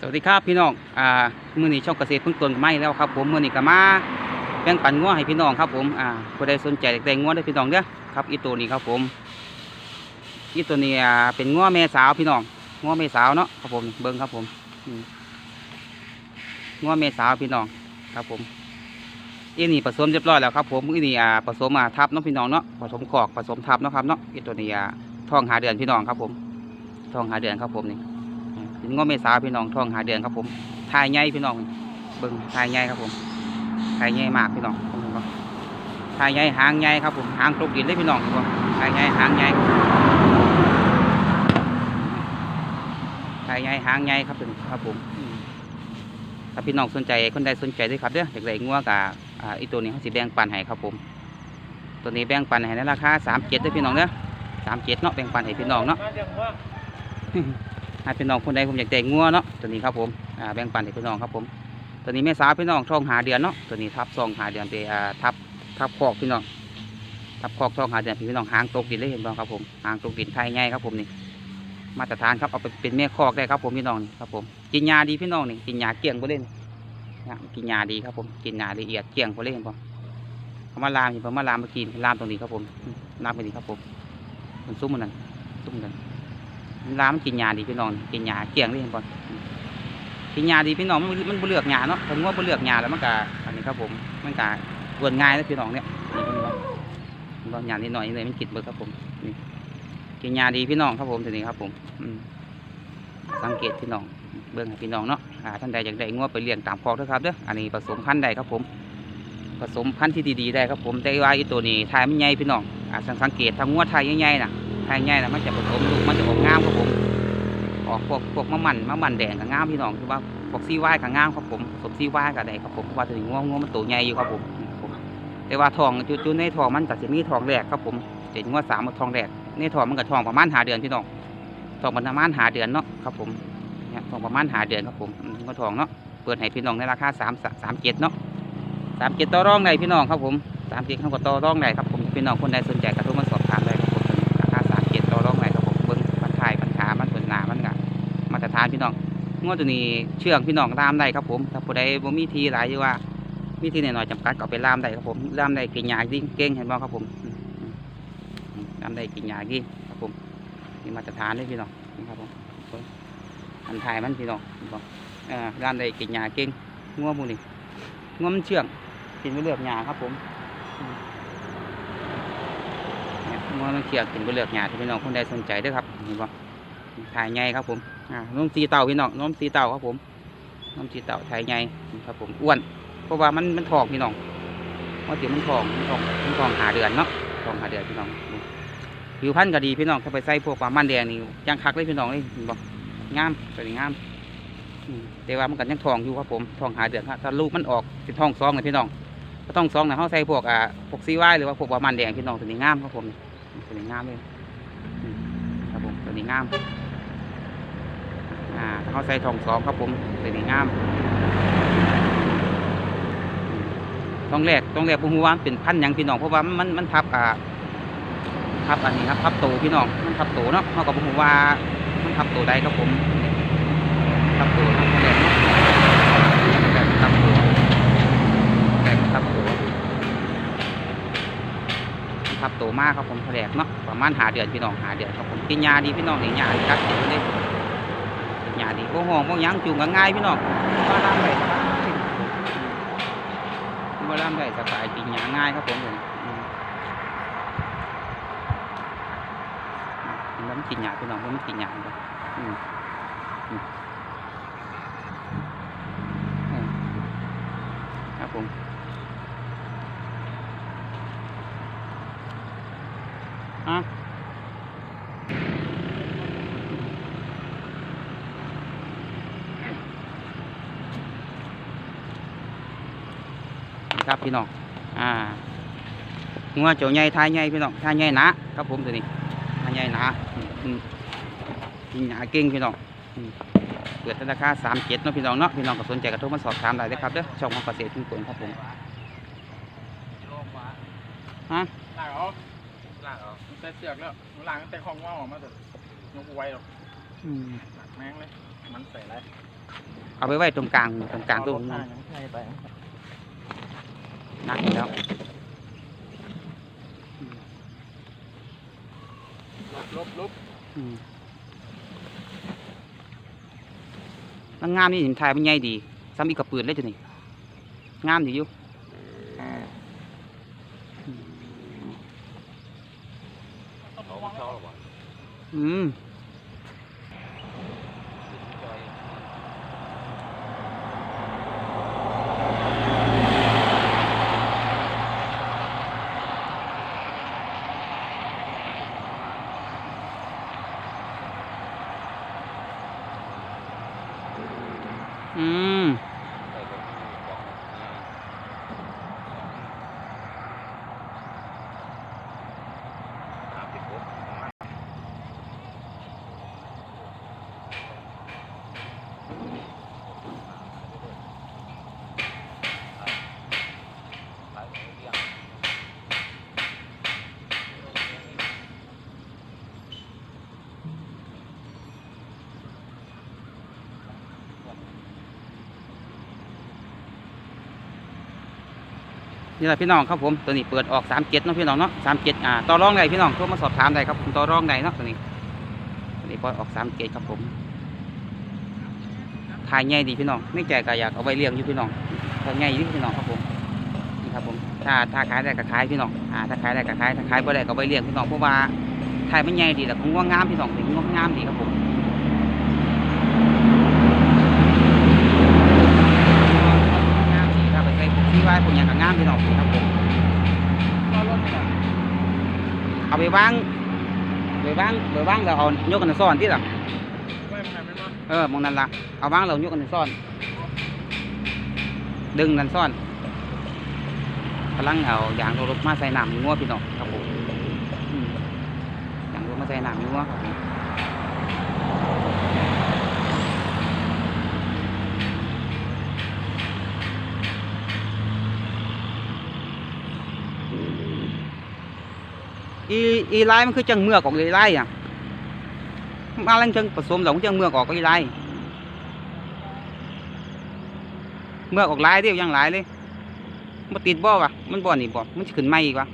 สวัสดีครับพี่น้อง อ่ามื้อนี้ช่องเกษตรเพิ่งต้นก็มาอีกแล้วครับผมมื้อนี้ก็มาแบ่งปันงัวให้พี่น้องครับผม อ่าผู้ใดสนใจอยากได้งัวได้พี่น้องเด้อครับ อีตัวนี้ครับผม อีตัวนี้อ่าเป็นงัวแม่สาวพี่น้องงัวแม่สาวเนาะครับผม เบิ่งครับผมงัวแม่สาวพี่น้องครับผมอีนี่ผสมเรียบร้อยแล้วครับผมอีนี่อ่าผสมมาทับเนาะพี่น้องเนาะ ผสมขอกผสมทับเนาะครับเนาะ อีตัวนี้อ่าท้องหาเดือนพี่น้องครับผม ท้องหาเดือนครับผมนี่ เป็นง้อเมษาพี่น้องท้องหาเดือนครับผมทายใหญ่พี่น้องเบิ่งทายใหญ่ครับผมทายใหญ่มากพี่น้องเห็นบ่ทายใหญ่หางใหญ่ครับผมหางตกดินเลยพี่น้องเห็นบ่ทายใหญ่หางใหญ่ทายใหญ่หางใหญ่ครับเป็นครับผมถ้าพี่น้องสนใจคนใดสนใจด้วยครับเด้ออยากได้งัวกับอ่าอีตัวนี้เขาสิแบ่งปันให้ครับผม ตัวนี้แบ่งปันให้ในราคาสามเจ็ดด้วยพี่น้องเด้อสามเจ็ดเนาะแบ่งปันให้พี่น้องเนาะ ให้พี่น้องคนใดผมอยากได้งัวเนาะตัวนี้ครับผมอ่าแบ่งปันให้พี่น้องครับผมตัวนี้แม่สาวพี่น้องท้องหาเดือนเนาะตัวนี้ทับซองหาเดือนไปอ่าทับทับคอกพี่น้องทับคอกท้องหาเดือนพี่น้องหางตกดินเลยเห็นบ้างครับผมหางตกดินไทยง่ายครับผมนี่มาตรฐานครับเอาไปเป็นแม่คอกได้ครับผมพี่น้องนี่ครับผมกินยาดีพี่น้องนี่กินยาเกลี้ยงไปเล่นกินยาดีครับผมกินยาละเอียดเกลี้ยงไปเลยเห็นบ่เขามาลามเห็นบ่มาลามมื่อกี้ลามตรงนี้ครับผมลามไปนี่ครับผมมันซุ้มมันนั่นซุ้มมันนั่ นร้านกินยาดีพี่น้องกินยาเกลี่ยงเลยเห็นบ่กินยาดีพี่น้องมันมันเลือกยาเนาะถ้างัวบ่เลือกยาแล้วมันก็อันนี้ครับผมมันก็กวนง่ายนะพี่น้องเนี่ยนี่พี่นว่าเพิ่นว่ายานิดหน่อยเลยมันกินเบิดครับผมนี่กินยาดีพี่น้องครับผมทีนี้ครับผมสังเกตพี่น้องเบิ่งพี่น้องเนาะท่านใดอยากได้งัวไปเลี้ยงตามคอกเด้อครับเด้ออันนี้ผสมพันธุ์ได้ครับผม ผสมพันธุ์ที่ดีๆได้ครับผมแต่ว่าอีตัวนี้ทายไมันใหญ่พี่น้องสังเกตถ้างัวทายใหญ่ๆนะ ทายง่ายนะมันจะผสมลูกมันจะออกงามครับผม ออกพวกพวกมะมันมะมันแดงกับงามพี่น้องคือว่าพวกซีไว้กับงามครับผมผสมซีไว้กับใดงครับผมว่าถึงง่วงง่วงมันตัวใหญ่อยู่ครับผมแต่ว่าทองจุดๆในทองมันก็จะมีทองแรกครับผมเจ็ดงวดสามทองแรกในทองมันก็ทองประมาณหาเดือนพี่น้องทองประมาณหาเดือนเนาะครับผมเนี่ยทองประมาณหาเดือนครับผมก็ทองเนาะเปิดให้พี่น้องในราคาสามสามเจ็ดเนาะสามเจ็ดต่อรองได้พี่น้องครับผมสามเจ็ดข้างกับต่อรองได้ครับผมพี่น้องคนใดสนใจก็โทรมาสานพี่น้องงวดตัวนี้เชื่องพี่น้องตามได้ครับผมถ้าผู้ใดบ่มีทีหลายอยู่ว่ามีทีหน่อยๆจำกัดก็ไปล่ามได้ครับผมล่ามได้กินยาดิ้งเก่งเห็นบ่ครับผมล่ามได้กินยาดิ้งครับผมนี่มาตรฐานเลยพี่น้องนี่ครับผมอันทายมันพี่น้องเห็นบ่เอ่าล่ามได้กินยาเก่งงัวพวกนี้งัวมันเชื่องกินไม่เลือกยาครับผมเนี่ยงอมันเขียกินไปเลือกหยาที่พี่น้องคนใดสนใจด้วยครับเห็นบ่ถ่ายใหญ่ครับผม อ่าน้มสีเต่าพี่น้องน้มสีเต่าครับผมน้มสีเต่าถ่ายใหญ่ครับผมอ้วนเพราะว่ามันมันทองพี่น้องว่าเดี๋ยวมันทองมันทองมันทองหาเดือนเนาะทองหาเดือนพี่น้องผิวพรรณก็ดีพี่น้องถ้าไปใส่พวกปลามันแดงนี่ยังคักเลยพี่น้องเลยเห็นบ่งามตัวนี้งามแต่ว่ามันก็ยังทองอยู่ครับผมทองหาเดือนครับถ้าลูกมันออกสิทองซองเลยพี่น้องถ้าทองซองนี่ยเขาใส่พวกอ่าพวกซีไว้หรือว่าพวกปลามันแดงพี่น้องตัวนี้งามครับผมตัวนี้งามเลยครับผมตัวนี้งาม อ่าเขาใส่ทองสองครับผมตัวนี้งามอืมต้องแรกตองแรกผมว่ามันเป็นพันธุ์หยังพี่น้องเพราะว่ามันมันทับอ่าทับอันนี้ครับทับโตพี่น้องมันทับโตเนาะเขากับผมว่ามันทับโตใดครับผมทับโตครับแรกแรกทับโตแรกทับโตครับโตมากครับผมแผลกเนาะประมาณหาเดือนพี่น้องหาเดือนครับผมกินยาดีพี่น้องนี่ยาครับกินเลย กินยาดีพวกห้องพวกหยังจูงก็ง่ายพี่น้องมาล่ามได้สบายมาล่ามได้สบายกินยาง่ายครับผมผมอืมอืมแล้วมันกินยาพี่น้องเพราะมันกินยาครับอืมอืมอืมครับผม ฮะนี่ ครับพี่น้องอ่างัวเจ้าใหญ่ทายใหญ่พี่น้องทายใหญ่หนะครับผมตัวนี้ทายใหญ่หนาอืมอืมกินหนาเก่งพี่น้องอืมเปิดธนาคารสามเจ็ดเนาะพี่น้องเนาะพี่น้องก็สนใจกระทุกมาสอบถามได้เลยครับเด้อช่องของเกษตรทุ่งฝนครับผมฮะลากออกลากออกมันใส่เสือกแล้วมันลากตั้งแต่คลองว่าวออกมาแต่ยกไว้หรอกอืมหนักแม่งเลยมันใส่ไรเอาไปไว้ตรงกลางตรงกลางตรงหนั้น้า นยังใช่ไปนักอยู่แล้วลบลบลบอืมมันงามนี่หินไทยมันใหญ่ดีซ้ำอีกกับปืนเลยจ้ะนี่งามดีอยู่เอาเข้าหรอวะอืม อืม นี่แหละพี่น้องครับผมตัวนี้เปิดออกสามเจ็ดเนาะพี่น้องเนาะสามเจ็ดอ่าต่อรองได้พี่น้องโทรมาสอบถามได้ครับผมต่อรองได้เนาะตัวนี้ตัวนี้ปิดอยออกสามเจ็ดครับผมขายง่ายดีพี่น้องไม่แก่ก็อยากเอาไว้เลี้ยงอยู่พี่น้องขายง่ายดีพี่น้องครับผมนี่ครับผมถ้าถ้าขายได้ก็ขายพี่น้องอ่าถ้าขายได้ก็ขายถ้าขายบ่ได้ก็ไว้เลี้ยงพี่น้องเพราะว่าขายมันง่ายดีแหละผมว่างามพี่น้องถึงว่างามดีครับผมงามดีครับไปใส่พ วกที่ไว้พวกอย่างก็งามพี่น้องครับผมก็รถนี่แหละเอาไปวางไปวางไปวางแล้วเอายกกันซ่อนที่หลังไม่ไม่ไม่มาเออมองนั่นละเอาวางแล้วยกกันซ่อน ดึงนั่นซ่อนกำลังเอายางรถมาใส่น้ำงัวพี่น้องครับผมอืมยางรถมาใส่น้ำงัวครับ อีอีไลมันคือจังเมือกออกอีไลอะมาลังจังผสมแล้วมันจังเมือกออกก็อีไลเมือกออกหลายเดียวยังหลายเลยมาติดบ่อวะมันบ่อนี่บ่อมันสิขึ้นใหม่อีกวะ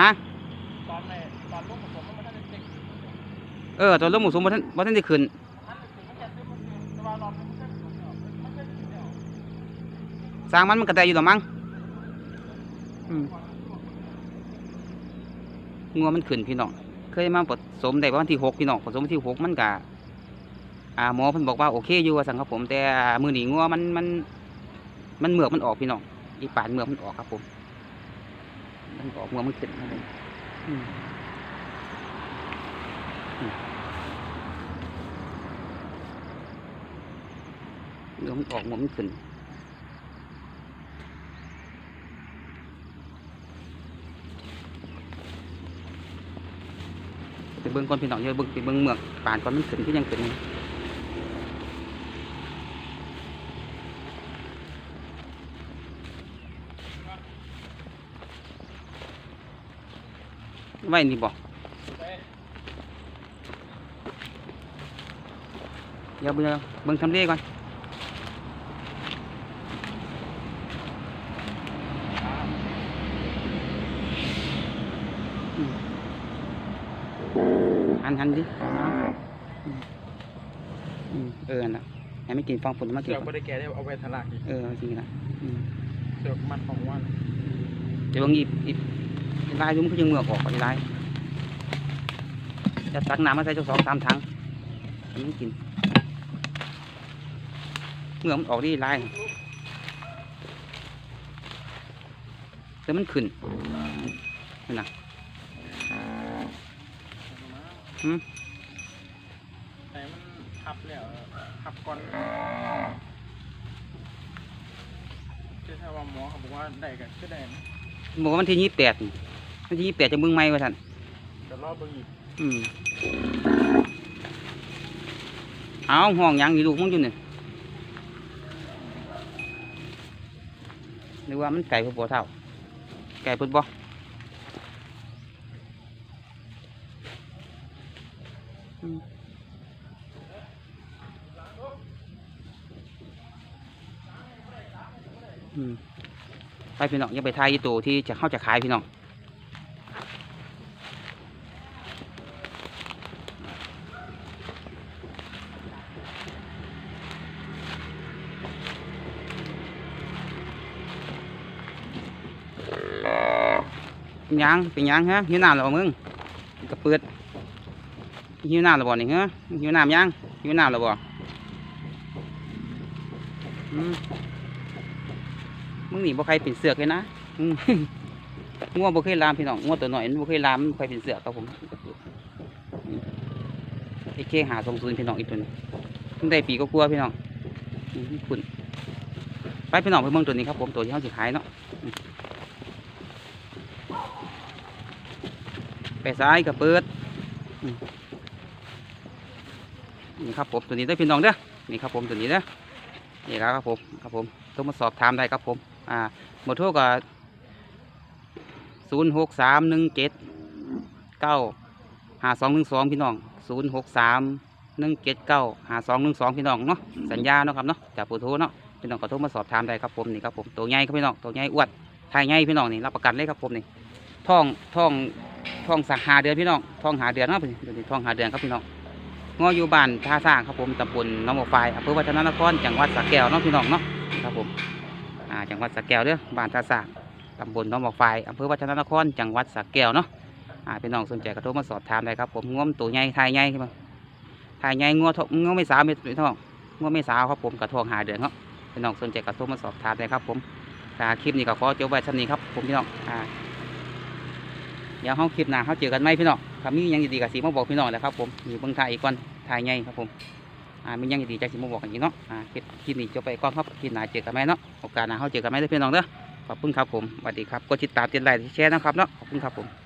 ฮะตอนในตอนลูกผสมมันไม่ได้เด็กเออตัวลมหมูสมบ่ทันบ่ทันได้ขึ้นมันจะซื้อมันคือแต่ว่านจะมันสร้างมันมันก็ได้อยู่ดอมั้งอืม งัวมันขึ้นพี่น้อง เคยมาผสมได้ประมาณที่หกพี่น้องผสมวันที่หกมันก็อ่าหมอเพิ่นบอกว่าโอเคอยู่ว่าสั่งครับผม แต่มื้อนี้งัวมันมัน มันเหมือกมันออกพี่น้องอีปานเหมือกมันออกครับผม มันออกเหมือกมันขึ้นครับผมเหมือกมันออกเหมือกมันขึ้น ไปเบิ้งก้อนพี่น้องเยอะเบิ้งไปเบิ้งเมือกป่านก้อนมันขึ้นที่ยังขึ้นอยู่ไว้นี่บอกเดี๋ยวเบิ่งเบิ่งทำเลก่อน หันหันดิเอาอืมอืมเออน่ะให้ไม่กินฟองฝุ่นมากิเสืนอกก่ไม่อนได้แก่ได้เอาไว้ทลากอีกเออจริงนะอืมเสือกมันของวันเดี๋ยวบางอีอีอีลายอยุ่มนก็ยังเมือกออกอีลายจะตักน้ำมาใส่เจ้าสองสามถังให้มันกินเมือกมันออกที่ลายแล้วมันขึ้นนั่นนะ หืมแต่มันทับแล้วทับก่อนคือถ้าว่าหมอเขาบอกว่าได้กันก็ได้นะบอกว่าวันที่ยี่แปดวันที่ยี่แปดจะเบิ่งไม่ว่าท่นเดี๋ยวรอบเบิ่งอีกอืมเอาห้องหยังนี่ลูกมึงอยู่เนี่ยหรือว่ามันไก่พวกบัวเท่า ไก่พุดบ่ ไปพี่น้องยังไปทายตัวที่จะเข้าจะขายพี่น้องเป็นยังเป็นยังฮะยืดนานหรอมึงกระเปิด หิวน้ำหรอบ่นี่ฮะหิวน้ำยังหิวน้ำหรอบ่มึงนี่บ่ใครเป็นเสือกเลยนะอืมงัวบ่เคยลามพี่น้องงัวตัวหน้อยบ่เคยลามบ่ใครเป็นเสือกครับผมอืมไอ้เคหาทรงศูนย์พี่น้องอีกตัวนี้เพิ่งได้ปีก็กลัวพี่น้องคุณไปพี่น้องไปเบิ่งตัวนี้ครับผมตัวที่เขาสิขายเนาะไปซ้ายก็เปิดอืม นี่ครับผมตัวนี้ได้พี่น้องเด้อนี่ครับผมตัวนี้เด้อนี่ครับผมครับผมต้องมาสอบถามได้ครับผมอ่าหมดทั่วก็ศูนย์หกสามหนึ่งเจ็ดเก้าหาสองหนึ่งสองพี่น้องศูนย์หกสามหนึ่งเจ็ดเก้าหาสองหนึ่งสองพี่น้องเนาะสัญญาเนาะครับเนาะจากปูทรเนาะพี่น้องก็โทรมาสอบถามได้ครับผมนี่ครับผมตัวใหญ่ครับพี่น้องตัวใหญ่อวนทายใหญ่พี่น้องนี่รับประกันเลยครับผมนี่ท้องท้องท้องสักหาเดือนพี่น้องท้องหาเดือนเนาะเดี๋ยวนี้ท้องหาเดือนครับพี่น้อง งออยู่บ้านท่าสร้างครับผมตำบลน้องบัวไฟอำเภอวัฒนนครจังหวัดสระแก้วเนาะพี่น้องเนาะครับผมจังหวัดสระแก้วเด้อบ้านท่าสร้างตำบลน้องบอกไฟอำเภอวัฒนนครจังหวัดสระแก้วเนาะอ่าพี่น้องสนใจก็โทรมาสอบถามได้ครับผมง่วมตัวใหญ่ทายใหญ่ขึ้นมาทายใหญ่งัวทงงัวไม่สาวไม่ท้องงัวไม่สาวครับผมกระทองหาเดือนครับพี่น้องสนใจก็โทรมาสอบถามได้ครับ ผมอ่าคลิปนี้ก็ขอจบไว้เท่านี้ครับผมพี่น้องอ่าเดี๋ยวเขาคลิปหน้าเขาเจอกันไหมพี่น้อง ครับมียังดีๆกับสีมาบอกพี่น้องแหล้วครับผมอยู่เบื้องไทยอีกก่อนทายไงครับผมอ่ามียังดีใจสีมาบอกกันอีกเนาะอ่าคลิปคลิปนี้จบไปก่อนครับคลิปหน้าเจอกันไหมเนาะโอกาสหน้าเขาเจอกันไหมเด้อพี่น้องเด้อขอบคุณครับผมสวัสดีครับกดติดตามติดไลค์แชร์นะครับเนาะขอบคุณครับผม